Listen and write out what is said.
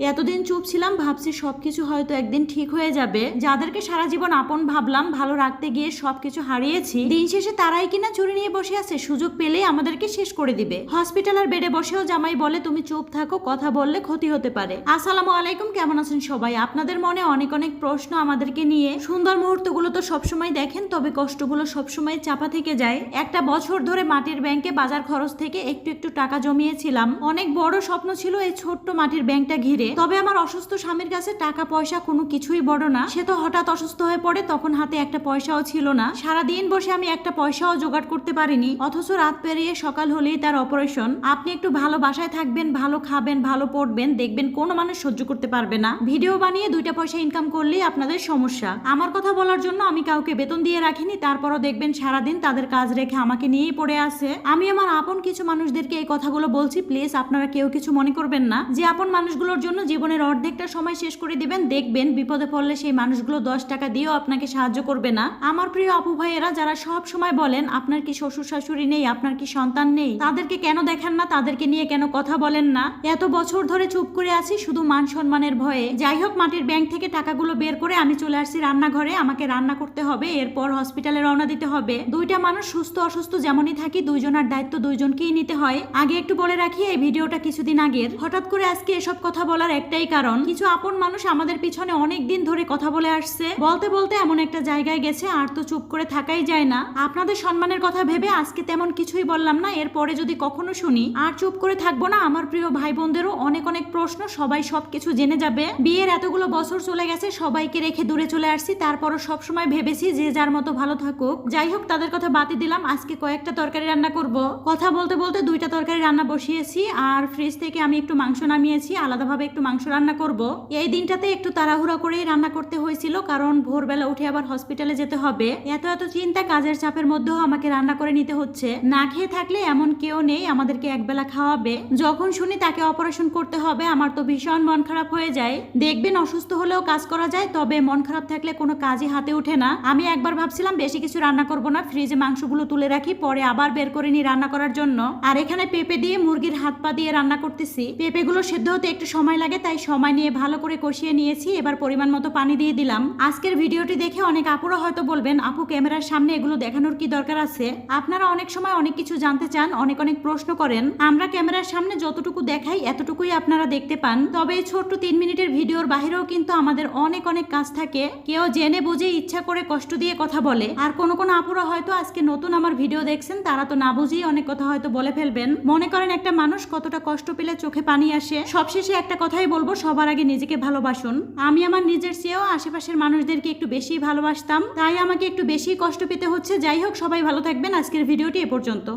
এতদিন চুপ ছিলাম, ভাবছি সবকিছু হয়তো একদিন ঠিক হয়ে যাবে। যাদেরকে সারা জীবন আপন ভাবলাম, ভালো রাখতে গিয়ে সবকিছু হারিয়েছি। দিন শেষে তারাই কিনা চুরি নিয়ে বসে আছে, সুযোগ পেলেই আমাদেরকে শেষ করে দিবে। হসপিটালের বেডে বসেও জামাই বলে, তুমি চুপ থাকো, কথা বললে ক্ষতি হতে পারে। আসসালামু আলাইকুম, কেমন আছেন সবাই? আপনাদের মনে অনেক অনেক প্রশ্ন আমাদেরকে নিয়ে। সুন্দর মুহূর্তগুলো তো সবসময় দেখেন, তবে কষ্টগুলো সবসময় চাপা থেকে যায়। একটা বছর ধরে মাটির ব্যাংকে বাজার খরচ থেকে একটু একটু টাকা জমিয়েছিলাম। অনেক বড় স্বপ্ন ছিল এই ছোট্ট মাটির ব্যাংকটা ঘিরে। তবে আমার অসুস্থ স্বামীর কাছে টাকা, পয়সা কোনো কিছুই বড় না। সে তো হঠাৎ অসুস্থ হয়ে পড়ে, তখন হাতে একটা পয়সাও ছিল না। সারা দিন বসে আমি একটা পয়সাও জোগাড় করতে পারিনি, অথচ রাত পেরিয়ে সকাল হলেই তার অপারেশন আপনি একটু ভালো বাসায় থাকবেন, ভালো খাবেন, ভালো পড়বেন, দেখবেন কোনো মানুষ সহ্য করতে পারবে না। ভিডিও বানিয়ে দুইটা পয়সা ইনকাম করলেই আপনাদের সমস্যা। আমার কথা বলার জন্য আমি কাউকে বেতন দিয়ে রাখিনি, তারপরও দেখবেন সারাদিন তাদের কাজ রেখে আমাকে নিয়েই পড়ে আছে। আমি আমার আপন কিছু মানুষদেরকে এই কথাগুলো বলছি, প্লিজ আপনারা কেউ কিছু মনে করবেন না যে আপন মানুষগুলোর জন্য জীবনের অর্ধেকটা সময় শেষ করে দিবেন। দেখবেন বিপদে পড়লে সেই মানুষগুলো দশ টাকা দিয়েও আপনাকে সাহায্য করবে না। আমার প্রিয় আপু ভাইয়েরা, যারা সব সময় বলেন, আপনার কি শ্বশুর শাশুড়ি নেই? আপনার কি সন্তান নেই? তাদেরকে কেন দেখেন না? তাদেরকে নিয়ে কেন কথা বলেন না? এত বছর ধরে চুপ করে আছি, শুধু মান সম্মানের ভয়ে। যাই হোক, মাটির ব্যাংক থেকে টাকাগুলো বের করে আমি চলে আসছি রান্নাঘরে। আমাকে রান্না করতে হবে, এরপর হসপিটালে রওনা দিতে হবে। দুইটা মানুষ সুস্থ অসুস্থ যেমনই থাকি দুইজনের দায়িত্ব দুইজনকেই নিতে হয়। আগে একটু বলে রাখি, এই ভিডিওটা কিছুদিন আগের। হঠাৎ করে আজকে এসব কথা বলার একটাই কারণ, কিছু আপন মানুষ আমাদের পিছনে অনেক দিন ধরে কথা বলে আসছে। বলতে বলতে এমন একটা জায়গায় গেছে, আর তো চুপ করে থাকাই যায় না। আপনাদের সম্মানের কথা ভেবে আজকে তেমন কিছুই বললাম না, এরপরে যদি কখনো শুনি, আর চুপ করে থাকব না, আমার প্রিয় ভাই বোনদেরও অনেক অনেক প্রশ্ন, সবাই সবকিছু জেনে যাবে। বিয়ের এতগুলো বছর চলে গেছে, সবাইকে রেখে দূরে চলে আসছি, তারপরও সবসময় ভেবেছি যে যার মতো ভালো থাকুক। যাই হোক, তাদের কথা বাতি দিলাম, আজকে কয়েকটা তরকারি রান্না করব। কথা বলতে বলতে দুইটা তরকারি রান্না বসিয়েছি, আর ফ্রিজ থেকে আমি একটু মাংস নামিয়েছি, আলাদাভাবে একটু মাংস রান্না করব। এই দিনটাতে একটু তাড়াহুড়া করেই রান্না করতে হয়েছিল, কারণ ভোরবেলা উঠে আবার হসপিটালে যেতে হবে। এত এত চিন্তা কাজের চাপের মধ্যেও আমাকে রান্না করে নিতে হচ্ছে। না খেয়ে থাকলে এমন কেউ নেই, আমাদেরকে একবেলা খাওয়াবে। যখন শুনি তাকে অপারেশন করতে হবে, আমার তো ভীষণ মন খারাপ হয়ে যায়। দেখবেন অসুস্থ হলেও কাজ করা যায়, তবে মন খারাপ থাকলে কোনো কাজই হাতে ওঠে না। আমি একবার ভাবছিলাম বেশি কিছু রান্না করব না, ফ্রিজে মাংসগুলো তুলে রাখি, পরে আবার বের করে নিই রান্না করার জন্য। আর এখানে পেঁপে দিয়ে মুরগির হাত পা দিয়ে রান্না করতেছি। পেঁপেগুলো সেদ্ধ হতে একটু সময় লাগে, তাই সময় নিয়ে ভালো করে কষিয়ে নিয়েছি। এবার পরিমাণ মতো পানি দিয়ে দিলাম। আজকের ভিডিওটি দেখে অনেক আপুরা হয়তো বলবেন, আপু, ক্যামেরার সামনে এগুলো দেখানোর কি দরকার আছে? আপনারা অনেক সময় অনেক কিছু জানতে চান, অনেক অনেক প্রশ্ন করেন। আমরা ক্যামেরার সামনে যতটুকু দেখাই, এতটুকুই আপনারা দেখতে পান। তবে এই ছোট্ট তিন মিনিটের ভিডিওর বাহিরেও কিন্তু আমাদের অনেক অনেক কাজ থাকে। কেউ জেনে বুঝে ইচ্ছা করে কষ্ট দিয়ে কথা বলে। আর কোনো কোনো আপুরা হয়তো আজকে নতুন আমার ভিডিও দেখছেন, তারা তো না বুঝেই অনেক কথা হয়তো বলে ফেলবেন। মনে করেন একটা মানুষ কতটা কষ্ট পেলে চোখে পানি আসে। সবশেষে একটা কথাই বলব, সবার আগে নিজেকে ভালোবাসুন। আমি আমার নিজের চেয়েও আশেপাশের মানুষদেরকে একটু বেশি ভালোবাসতাম, তাই আমাকে একটু বেশি কষ্ট পেতে হচ্ছে। যাই হোক, সবাই ভালো থাকবেন। আজকের ভিডিওটি এ পর্যন্ত।